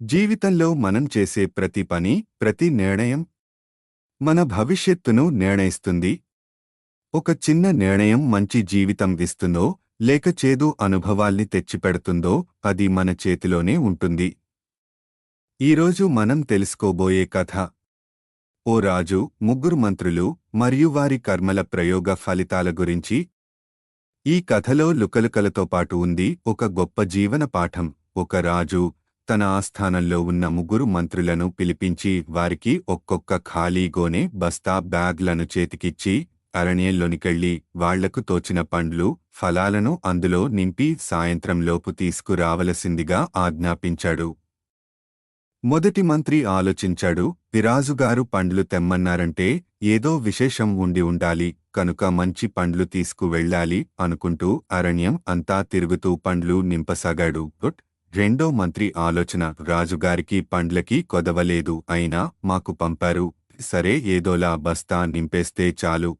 జీవితంలో మనం చేసే ప్రతి పని ప్రతి నిర్ణయం మన భవిష్యత్తును నిర్ణయిస్తుంది. ఒక చిన్న నిర్ణయం మంచి జీవితం ఇస్తుందో లేక చేదు అనుభవాల్ని తెచ్చిపెడుతుందో అది మన చేతిలోనే ఉంటుంది. ఈరోజు మనం తెలుసుకోబోయే కథ. ఓ రాజు ముగ్గురు మంత్రులు మరియు వారి కర్మల ప్రయోగ ఫలితాల గురించి ఈ కథలో లుకలుకలతో పాటు ఉంది ఒక గొప్ప జీవన పాఠం. ఒక రాజు తన ఆస్థానంలో ఉన్న ముగ్గురు మంత్రులను పిలిపించి వారికి ఒక్కొక్క ఖాళీ గోనె బస్తా బ్యాగ్లను చేతికిచ్చి అరణ్యంలోనికెళ్ళి వాళ్ళకు తోచిన పండ్లు ఫలాలను అందులో నింపి సాయంత్రంలోపు తీసుకురావలసిందిగా ఆజ్ఞాపించాడు. మొదటి మంత్రి ఆలోచించాడు విరాజుగారు పండ్లు తెమ్మన్నారంటే ఏదో విశేషం ఉండి ఉండాలి కనుక మంచి పండ్లు తీసుకువెళ్ళాలి అనుకుంటూ అరణ్యం అంతా తిరుగుతూ పండ్లు నింపసాగాడు. రెండో మంత్రి ఆలోచన రాజుగారికి పండ్లకి కొదవలేదు అయినా మాకు పంపారు. సరే ఏదోలా బస్తా నింపేస్తే చాలు.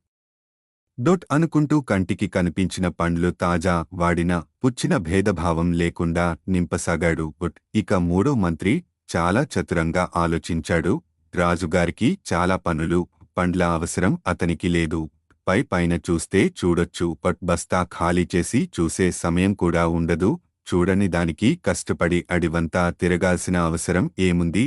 డొట్ అనుకుంటూ కంటికి కనిపించిన పండ్లు తాజా వాడిన పుచ్చిన భేదభావం లేకుండా నింపసాగాడు. బుట్ ఇక మూడో మంత్రి చాలా చతురంగా ఆలోచించాడు. రాజుగారికి చాలా పనులు పండ్ల అవసరం అతనికి లేదు. పై పైన చూస్తే చూడొచ్చు. పట్ బస్తా ఖాళీ చేసి చూసే సమయం కూడా ఉండదు. చూడని దానికి కష్టపడి అడివంతా తిరగాల్సిన అవసరం ఏముంది?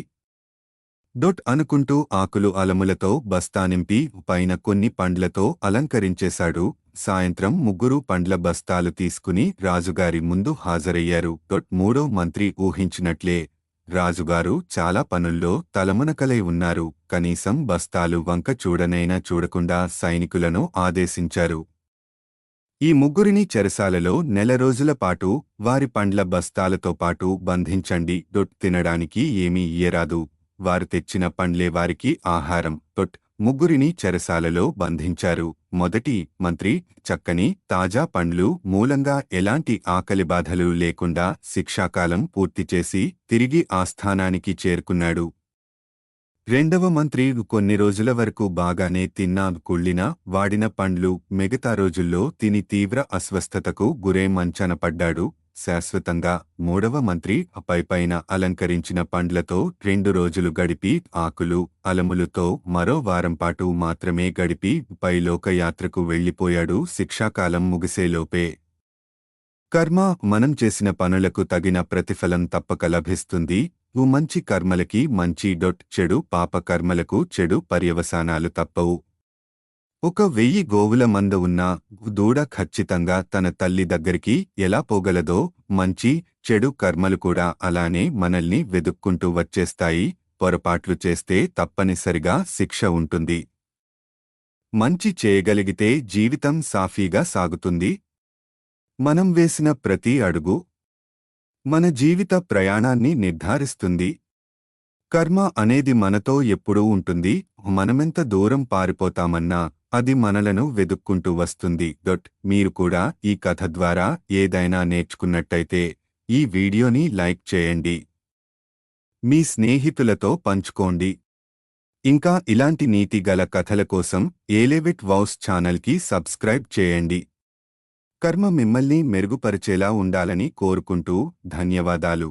డొట్ అనుకుంటూ ఆకులు అలములతో బస్తా నింపి పైన కొన్ని పండ్లతో అలంకరించేశాడు. సాయంత్రం ముగ్గురు పండ్ల బస్తాలు తీసుకుని రాజుగారి ముందు హాజరయ్యారు. డొట్ మూడో మంత్రి ఊహించినట్లే రాజుగారు చాలా పనుల్లో తలమునకలై ఉన్నారు. కనీసం బస్తాలు వంక చూడనైనా చూడకుండా సైనికులను ఆదేశించారు. ఈ ముగ్గురిని చెరసాలలో నెల రోజుల పాటు వారి పండ్ల బస్తాలతో పాటు బంధించండి. డొట్ తినడానికి ఏమీ ఇయ్యరాదు. వారు తెచ్చిన పండ్లే వారికి ఆహారం. డొట్ ముగ్గురిని చెరసాలలో బంధించారు. మొదటి మంత్రి చక్కని తాజా పండ్లు మూలంగా ఎలాంటి ఆకలి బాధలు లేకుండా శిక్షాకాలం పూర్తి చేసి తిరిగి ఆస్థానానికి చేరుకున్నాడు. రెండవ మంత్రి కొన్ని రోజుల వరకు బాగానే తిన్నా కుళ్ళినా వాడిన పండ్లు మిగతా రోజుల్లో తిని తీవ్ర అస్వస్థతకు గురే మంచన పడ్డాడు. శాశ్వతంగా మూడవ మంత్రి పైపైన అలంకరించిన పండ్లతో రెండు రోజులు గడిపి ఆకులు అలములతో మరో వారం పాటు మాత్రమే గడిపి పైలోకయాత్రకు వెళ్ళిపోయాడు శిక్షాకాలం ముగిసేలోపే. కర్మ మనం చేసిన పనులకు తగిన ప్రతిఫలం తప్పక లభిస్తుంది. ఉ మంచి కర్మలకి మంచి డొట్ చెడు పాప కర్మలకు చెడు పర్యవసానాలు తప్పవు. ఒక వెయ్యి గోవుల మంద ఉన్న దూడ ఖచ్చితంగా తన తల్లి దగ్గరికి ఎలా పోగలదో మంచి చెడు కర్మలు కూడా అలానే మనల్ని వెదుక్కుంటూ వచ్చేస్తాయి పొరపాట్లు చేస్తే తప్పనిసరిగా శిక్ష ఉంటుంది. మంచి చేయగలిగితే జీవితం సాఫీగా సాగుతుంది. మనం వేసిన ప్రతి అడుగు మన జీవిత ప్రయాణాన్ని నిర్ధారిస్తుంది. కర్మ అనేది మనతో ఎప్పుడూ ఉంటుంది. మనమెంత దూరం పారిపోతామన్నా అది మనలను వెదుక్కుంటూ వస్తుంది. డొట్ మీరు కూడా ఈ కథ ద్వారా ఏదైనా నేర్చుకున్నట్టయితే ఈ వీడియోని లైక్ చేయండి. మీ స్నేహితులతో పంచుకోండి. ఇంకా ఇలాంటి నీతి గల కథల కోసం ఏలేవిట్ వౌస్ ఛానల్కి సబ్స్క్రైబ్ చేయండి. కర్మ మిమ్మల్ని మెరుగుపరిచేలా ఉండాలని కోరుకుంటూ ధన్యవాదాలు.